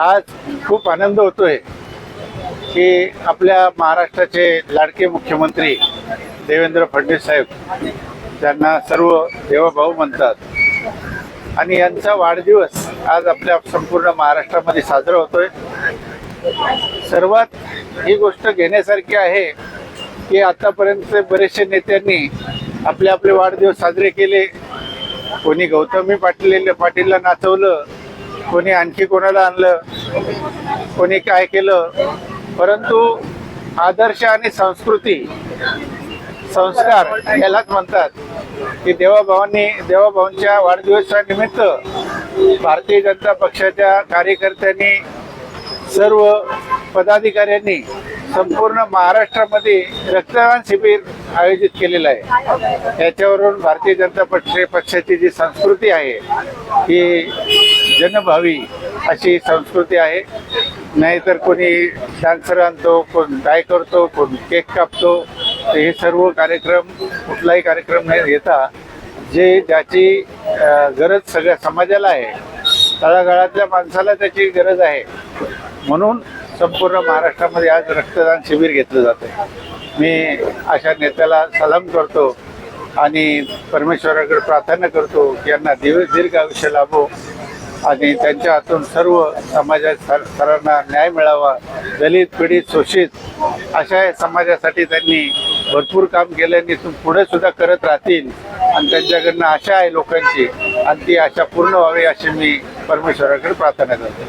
आज खूप आनंद होतोय की आपल्या महाराष्ट्राचे लाडके मुख्यमंत्री देवेंद्र फडणवीस साहेब त्यांना सर्व देवभाऊ म्हणतात. आणि यांचा वाढदिवस आज आपल्या संपूर्ण महाराष्ट्रामध्ये साजरा होतोय. सर्वात ही गोष्ट घेण्यासारखी आहे की आतापर्यंत बरेचसे नेत्यांनी आपले आपले वाढदिवस साजरे केले. कोणी गौतमी पाटील पाटीलला नाचवलं कोणी आणखी कोणाला आणलं? कोणी काय केलं? परंतु आदर्श आणि संस्कृती संस्कार यालाच म्हणतात. की देवाभावांनी देवाभावांच्या वाढदिवसानिमित्त भारतीय जनता पक्षाच्या कार्यकर्त्यांनी सर्व पदाधिकाऱ्यांनी संपूर्ण महाराष्ट्रामध्ये रक्तदान शिबिर आयोजित केलेलं आहे. याच्यावरून भारतीय जनता पक्ष पक्षाची जी संस्कृती आहे ही जनभावी अशी संस्कृती आहे. नाहीतर कोणी डान्सर आणतो कोण काय करतो कोण केक कापतो हे सर्व कार्यक्रम कुठलाही कार्यक्रम नाही घेता जे ज्याची गरज सगळ्या समाजाला आहे तळागाळातल्या माणसाला त्याची गरज आहे. म्हणून संपूर्ण महाराष्ट्रामध्ये आज रक्तदान शिबिर घेतलं जातं मी अशा नेत्याला सलाम करतो आणि परमेश्वराकडे प्रार्थना करतो की यांना दिव दीर्घ आयुष्य लाभो. आणि त्यांच्या हातून सर्व समाजात सर- सर्वांना न्याय मिळावा दलित पीडित शोषित अशा समाजासाठी त्यांनी भरपूर काम केलं आणि इथून पुढे सुद्धा करत राहतील. आणि त्यांच्याकडनं आशा आहे लोकांची. आणि ती आशा पूर्ण व्हावी अशी मी परमेश्वराकडे प्रार्थना करतो.